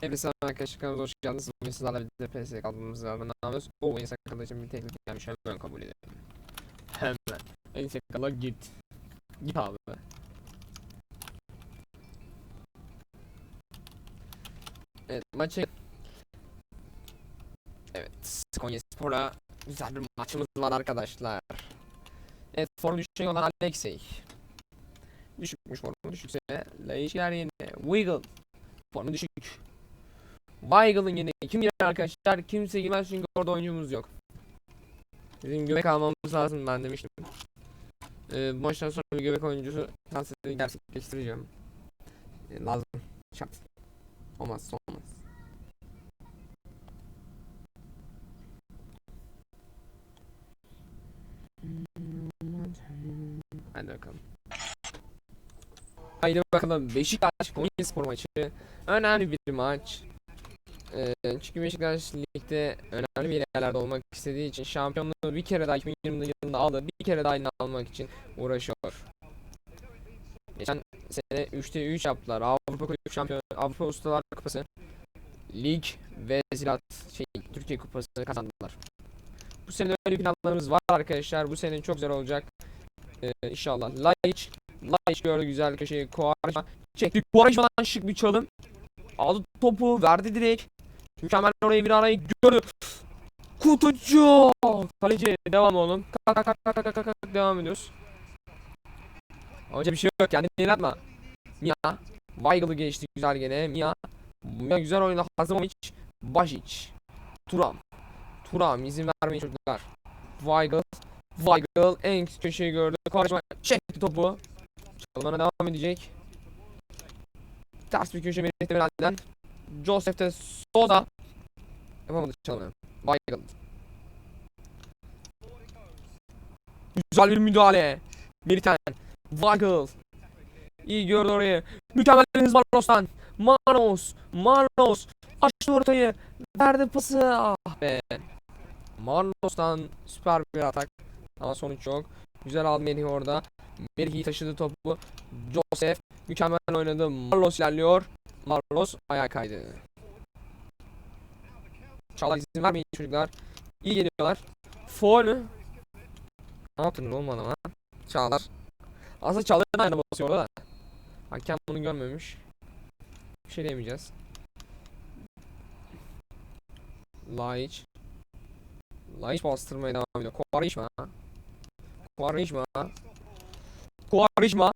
Hepinize arkadaşlar kanalımıza hoş geldiniz. Bugün sizlerle birlikte PS kaldığımız yerden ne yapıyoruz? O en sakalı için bir teklif gelmiş hemen kabul edelim. Hemen. En sakala git. Git abi. Evet maçı Evet Konya Spor'a güzel bir maçımız var arkadaşlar. Evet form düşecek olan Alexey. Düşükmüş formu düşükse Leişler yine Wiggle Formu düşük Weigel'ın yine kim girer arkadaşlar. Kimse girmez çünkü orada oyuncumuz yok. Bizim göbek almamız lazım ben demiştim. Ee, bu maçtan sonra bir göbek oyuncusu transferi gerçekleştireceğim. Ee, Lazım. Şart. Olmaz olmaz. Hadi bakalım. Haydi bakalım. Beşiktaş Konyaspor maçı. Önemli bir maç. Ee, çünkü Beşiktaş ligde önemli bir yerlerde olmak istediği için şampiyonluğu bir kere daha 2020 yılında aldı. Bir kere daha yine almak için uğraşıyor. Geçen sene 3'te 3 yaptılar. Avrupa Kulüp Şampiyonu, Avrupa Ustalar Kupası, Lig ve Ziraat şey Türkiye Kupası kazandılar. Bu sene öyle planlarımız var arkadaşlar. Bu sene çok güzel olacak. Ee, inşallah. Laiç Laiç gördü güzel köşeyi. Kuvarajma çekti. Kuvarajma'dan şık bir çalım. Aldı topu verdi direkt. Mükemmel orayı bir arayı gördü. Kutucu. Kaleci devam oğlum. Kalk kalk kalk kalk kalk kalk devam ediyoruz. Hoca bir şey yok kendini yaratma. Mia. Weigel'ı geçti güzel gene. Mia. Mia güzel oynadı. Hazımovic. Bajic. Turam. Turam izin vermeyin çocuklar. Weigel. Weigel en köşeyi gördü. Konuşma çekti topu. Çalmana devam edecek. Ters bir köşe Melih'te Meral'den. Joseph de Souza. Yapamadı çalımı. Weigel. Güzel bir müdahale. Meriten. Weigel. İyi gördü orayı. Mükemmel bir hız Marlos'tan. Manos. Manos. Açtı ortayı. Verdi pası. Ah be. Marlos'tan süper bir atak. Ama sonuç yok. Güzel aldı Melih orada. Melih taşıdı topu. Joseph mükemmel oynadı. Marlos ilerliyor. Marlos ayağa kaydı. Çağlar izin vermeyin çocuklar. İyi geliyorlar. Foul mü? Ne yaptın oğlum adama? Çağlar. Aslında Çağlar'ın ayağına basıyor orada da. Hakem bunu görmemiş. Bir şey diyemeyeceğiz. Laiç. Laiç bastırmaya devam ediyor. Quaresma. Quaresma. Quaresma.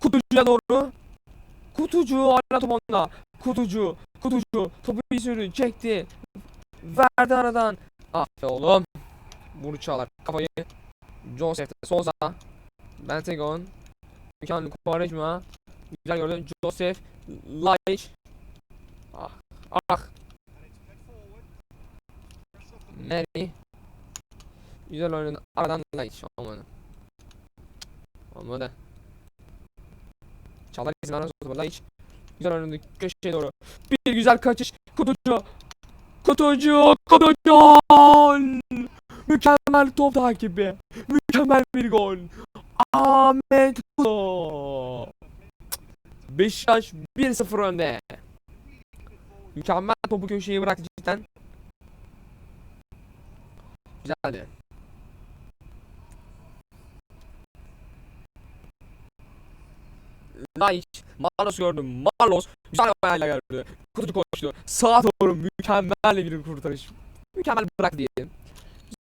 Kutucuya doğru. Kutucu hala top onda. Kutucu. Kutucu. Topu bir sürü çekti. Verdi aradan. Ah be oğlum. Vuru Çağlar. Kafayı. Joseph de Souza. Bentegon. Mükemmel Quaresma. Güzel gördü. Joseph. Laiç. Ah. Ah. Mary. Güzel oynadı. Aradan Laiç. Olmadı. Olmadı. Çağlar izin vermez o Laiç. Güzel oynadı. Köşeye doğru. Bir güzel kaçış. Kutucu. Kutucu. Kutucu. Mükemmel top takibi. Mükemmel bir gol. Ahmet Kutu. Beşiktaş 1-0 önde. Mükemmel topu köşeye bıraktı cidden. Güzeldi. Laiç, Marlos gördüm. Marlos güzel ayağıyla geldi. Kutucu koştu. Sağa doğru mükemmel bir kurtarış. Mükemmel bırak diyelim.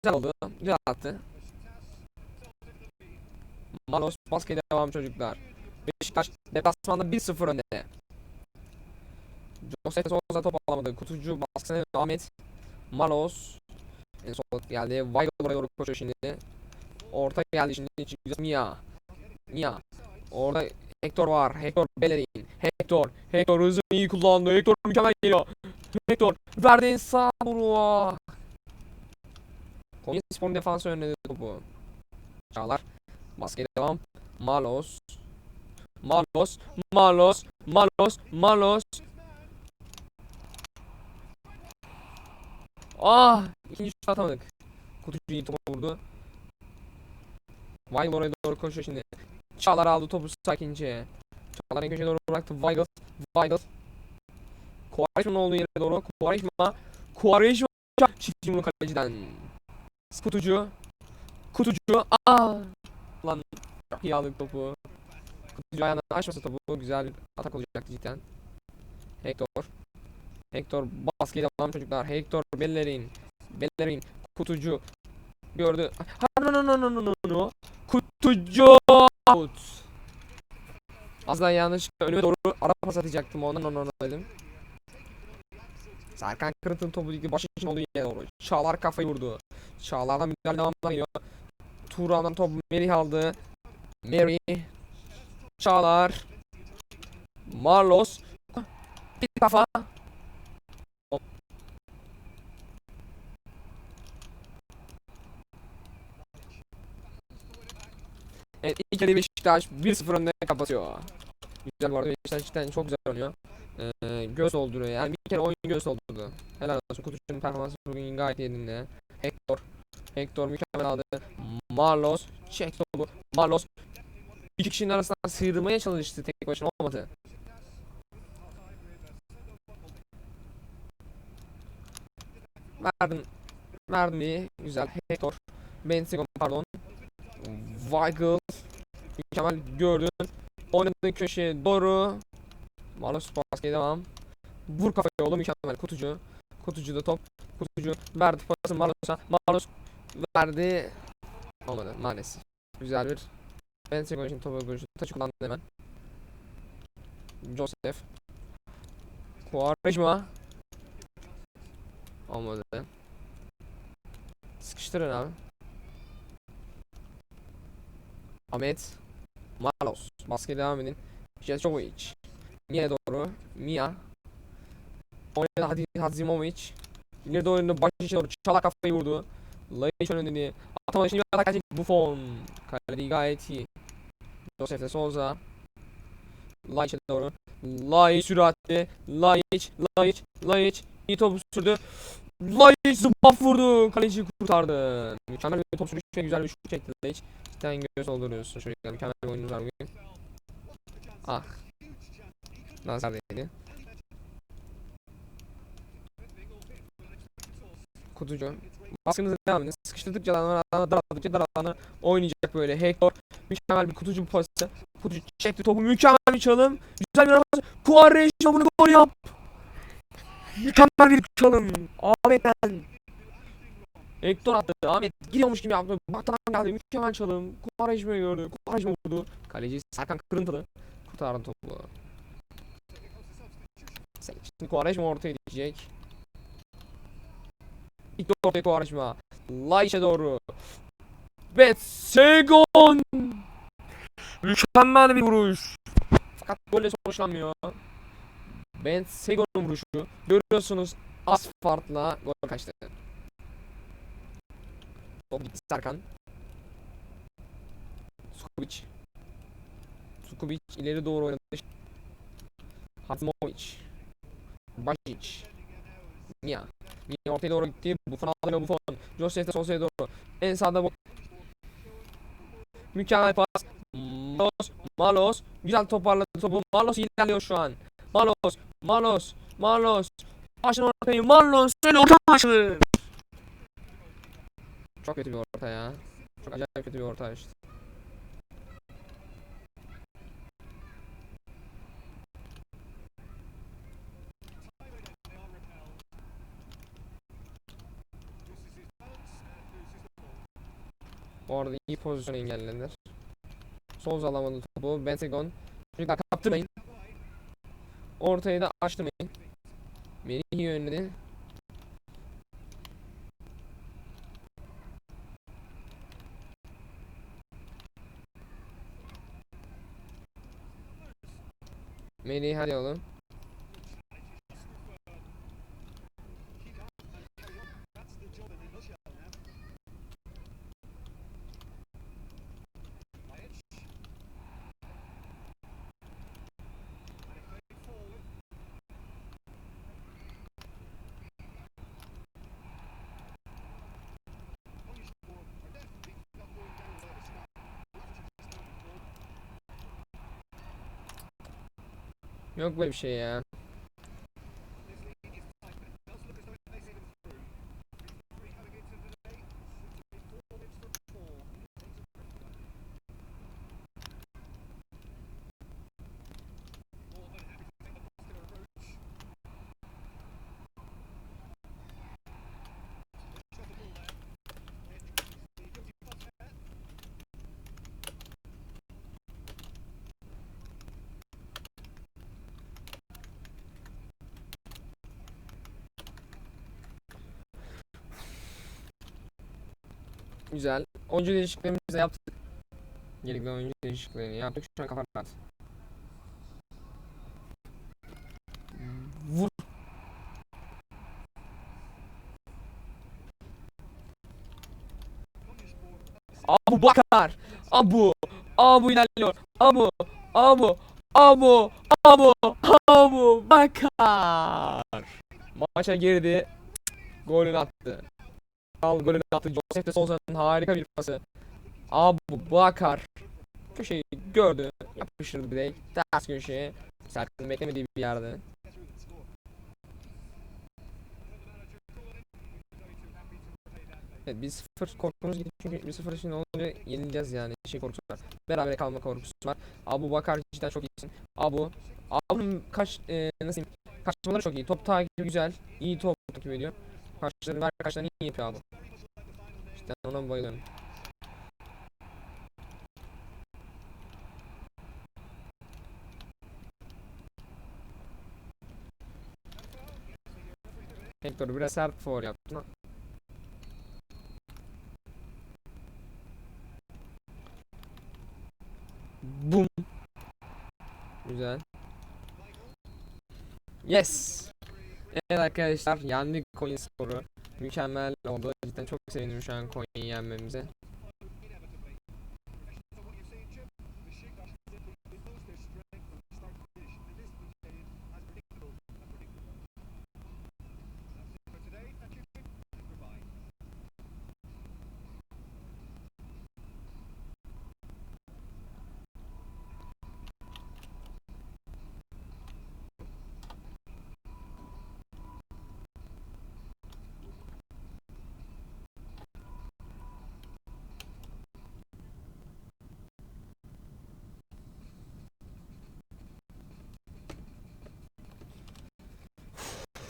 Güzel oldu. Güzel attı. Marlos baskete devam çocuklar. Beşiktaş deplasmanda 1-0 önde. Josef Souza top alamadı. Kutucu baskısına Ahmet. Marlos en son geldi. Weigl oraya doğru koşuyor şimdi. Orta geldi şimdi. Mia. Mia. Orada Hector var. Hector Bellerin. Hector. Hector hızını iyi kullandı. Hector mükemmel geliyor. Hector. Verdi sağ vuruyor. Konya Spor'un defansı önledi topu. Çağlar. Basket devam. Malos. Malos. Malos. Malos. Malos. Ah! İkinci şut atamadık. Kutucu iyi topa vurdu. Weigl oraya doğru koşuyor şimdi. Çağlar aldı topu sakince. Çağlar en köşeye doğru bıraktı. Weigl. Weigl. Quaresma'nın olduğu yere doğru. Quaresma. Quaresma. Çift yumruk kaleciden. Kutucu. Kutucu. Aa. Lan çok iyi aldık topu. Kutucu ayağından açmasa topu güzel bir atak olacaktı cidden. Hector. Hector baskıyla devam çocuklar. Hector Bellerin. Bellerin. Kutucu. Gördü. Ha no no no no no no. Kutucu. Out. Az daha yanlışlıkla önüme doğru ara pas atacaktım ondan onu dedim. Serkan Kırıntın topu dikti başı için olduğu yere doğru. Çağlar kafayı vurdu. Çağlar'dan müdahale devamına geliyor. Turan'dan top Merih aldı. Mary. Çağlar. Marlos. Bir kafa. Evet ilk yarıyı Beşiktaş 1-0 önde kapatıyor. Güzel bu arada Beşiktaş cidden çok güzel oynuyor. Ee, göz dolduruyor yani bir kere oyun göz doldurdu. Helal olsun Kutucu'nun performansı bugün gayet yerinde. Hector. Hector mükemmel aldı. Marlos. Çek topu. Marlos. İki kişinin arasından sıyırmaya çalıştı tek başına olmadı. Verdin. Verdin iyi. Güzel. Hector. Benzigo pardon. Weigl. Mükemmel gördün. Oynadığın köşeye doğru. Marlos baskıya devam. Vur kafaya oğlum mükemmel kutucu. Kutucu da top. Kutucu verdi pasını Marlos'a. Marlos verdi. Olmadı maalesef. Güzel bir Benzigo için topu görüşü. Taçı kullandı hemen. Joseph. Quaresma. Olmadı. Sıkıştırın abi. Ahmet. Marlos. Baskıya devam edin. Jetkovic. Mia'ya doğru. Mia. Oynadı Hadi Hadzimovic. İleri doğru önünde baş içe doğru çalak kafayı vurdu. Laiç önünde. Atamadı şimdi bir atak gelecek. Buffon. Kaleci gayet iyi. Josef de Souza. Laiç'e doğru. Laiç süratli. Laiç. Laiç. Laiç. İyi topu sürdü. Laiç zıbaf vurdu. Kaleci kurtardı. Mükemmel bir top sürüşü güzel bir şut çekti Laiç. Cidden göz dolduruyorsun çocuklar. Mükemmel bir oyununuz var bugün. Ah. Nazar değdi. Kutucu. Baskınıza devam edin. Sıkıştırdıkça alanlar, alanlar daraldıkça dar alanlar oynayacak böyle. Hector mükemmel bir kutucu pası. Kutucu çekti topu mükemmel bir çalım. Güzel bir arabası. Quaresma bunu gol yap. Mükemmel bir çalım. Ahmet'ten. Hector attı. Ahmet gidiyormuş gibi yaptı. Baktan geldi. Mükemmel çalım. Quaresma'yı gördü. Quaresma vurdu. Kaleci Serkan Kırıntılı. Kurtardı topu. Şimdi Quaresma ortaya diyecek. İlk ortaya Quaresma. Laiç'e doğru. Ve Segon. Mükemmel bir vuruş. Fakat golle sonuçlanmıyor. Ben Segon'un vuruşu. Görüyorsunuz az farkla gol kaçtı. Top gitti Serkan. Skubic. Skubic ileri doğru oynadı. Hatmovic. Bajic. Mia. Mia ortaya doğru gitti. Buffon alıyor Buffon. Joseph de Sosa'ya doğru. En sağda bu. Mükemmel pas. Malos. Malos. Güzel toparladı topu. Malos ilerliyor şu an. Malos. Malos. Malos. Açın ortayı. Malos. Söyle orta açın. Çok kötü bir orta ya. Çok acayip kötü bir orta işte. Bu arada iyi pozisyon engellediler. Sol alamadı topu. Bentagon. Çocuklar kaptırmayın. Ortayı da açtırmayın. Melih yönledi. Melih hadi oğlum. Yok böyle bir şey ya. Güzel. Oyuncu değişikliklerimizi de yaptık. Gerekli oyuncu değişikliklerini yaptık. Şu an kafa rahat. Vur. Abu Bakar. Abu. Abu ilerliyor. Abu. Abu. Abu. Abu. Abu Bakar. Maça girdi. Golünü attı. Al golünü attı. Joseph de Souza'nın harika bir pası. Abu Bakar. Köşeyi gördü. Yapıştırdı direkt. Ters köşeye. Serkan'ın beklemediği bir yerde. Evet 1-0 korkumuz gitti çünkü 1-0 şimdi olunca yenileceğiz yani şey korkusu var. Beraber kalma korkusu var. Abu Bakar cidden çok iyisin. Abu Abu'nun kaç e, nasıl diyeyim kaçmaları çok iyi. Top takibi güzel. İyi top takip ediyor. Kaçları ver kaçlarını iyi yapıyor Abu. Cidden ona bayılıyorum. Hector biraz sert foul yaptı. Bum. Güzel. Yes. Evet arkadaşlar yendik coin skoru. Mükemmel oldu. Cidden çok sevindim şu an coin'i yenmemize.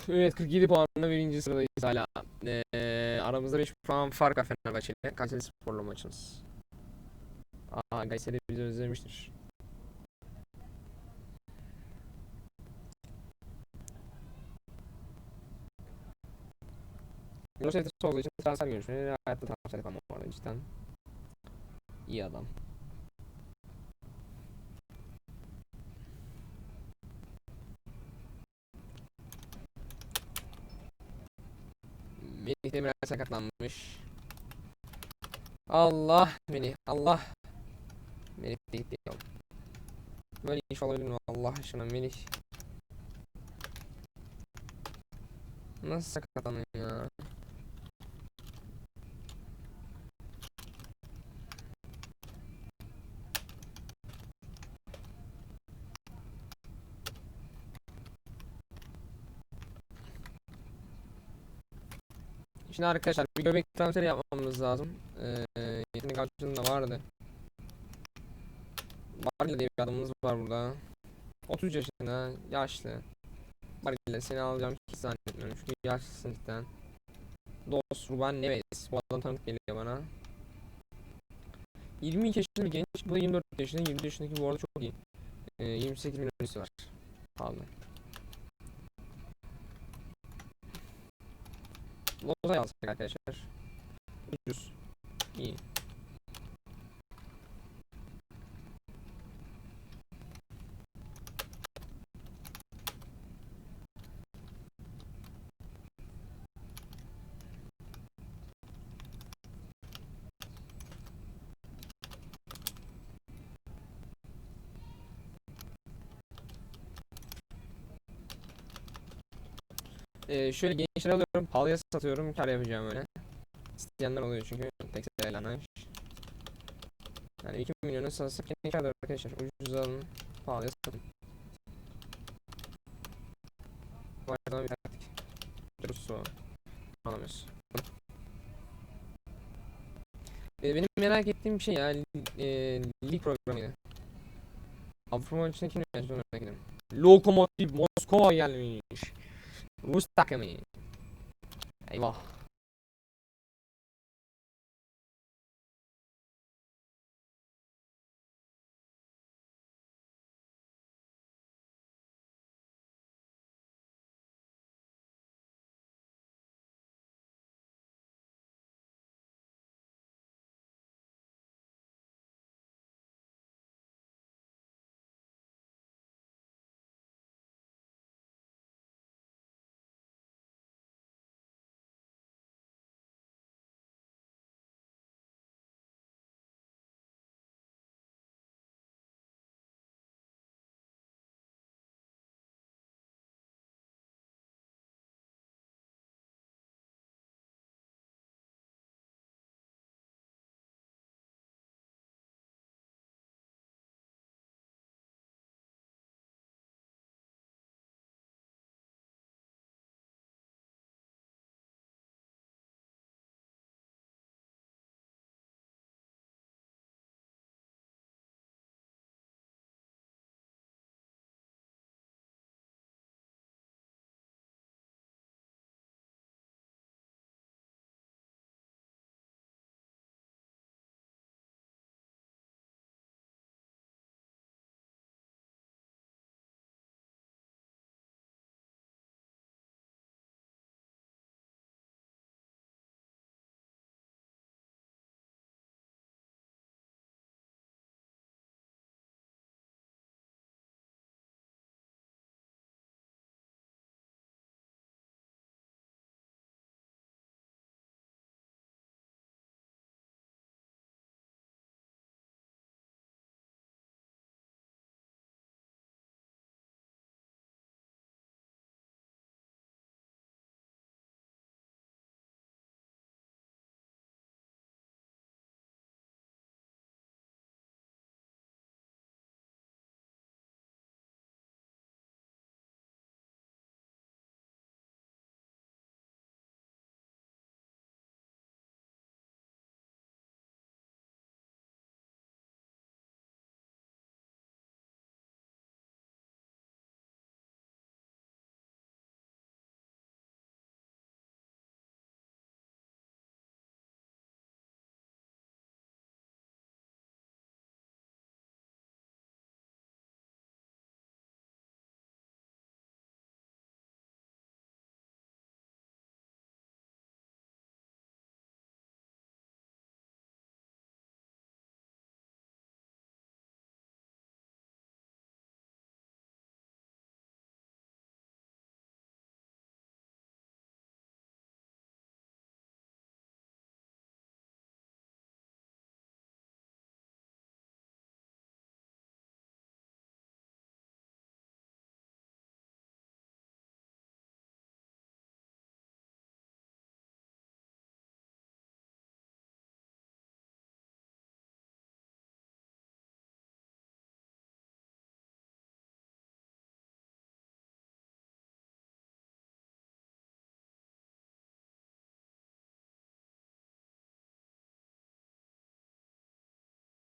Evet 47 puanla birinci sıradayız hala. Ee, aramızda 5 puan fark var Fenerbahçe ile. Kayseri Spor'la maçımız. Aa Kayseri bizi özlemiştir. Yunus Emre olduğu için transfer görüşmeleri hayatta transfer yapamam bu arada cidden. İyi adam. Melih Demirel sakatlanmış. Allah Melih Allah. Melih de gitti. Böyle iş olabilir mi Allah aşkına Melih. Nasıl sakatlanıyor ya? Şimdi arkadaşlar bir göbek transferi yapmamız lazım. Ee, yetenek avcının vardı. Barilla diye bir adamımız var burada. 30 yaşında, yaşlı. Barilla seni alacağım hiç zannetmiyorum çünkü yaşlısın cidden. Dost Ruben Neves. Bu adam tanıdık geliyor bana. 22 yaşında bir genç. Bu da 24 yaşında. 20 yaşındaki bu arada çok iyi. Ee, 28 milyon var. Pahalı. Loza'yı alsak arkadaşlar. Ucuz. İyi. Ee, şöyle gençler alıyorum, pahalıya satıyorum, kar yapacağım öyle. İsteyenler oluyor çünkü tek seyrelenen. Yani 2 milyonu satsak yine kârdır arkadaşlar. Ucuz alın, pahalıya satın. Bu arada bir taktik. Russo. Alamıyoruz. Ee, benim merak ettiğim şey ya, e, lig programıydı. Avrupa maçına kim onu merak ediyorum. Lokomotiv Moskova gelmiş. Gusta que me.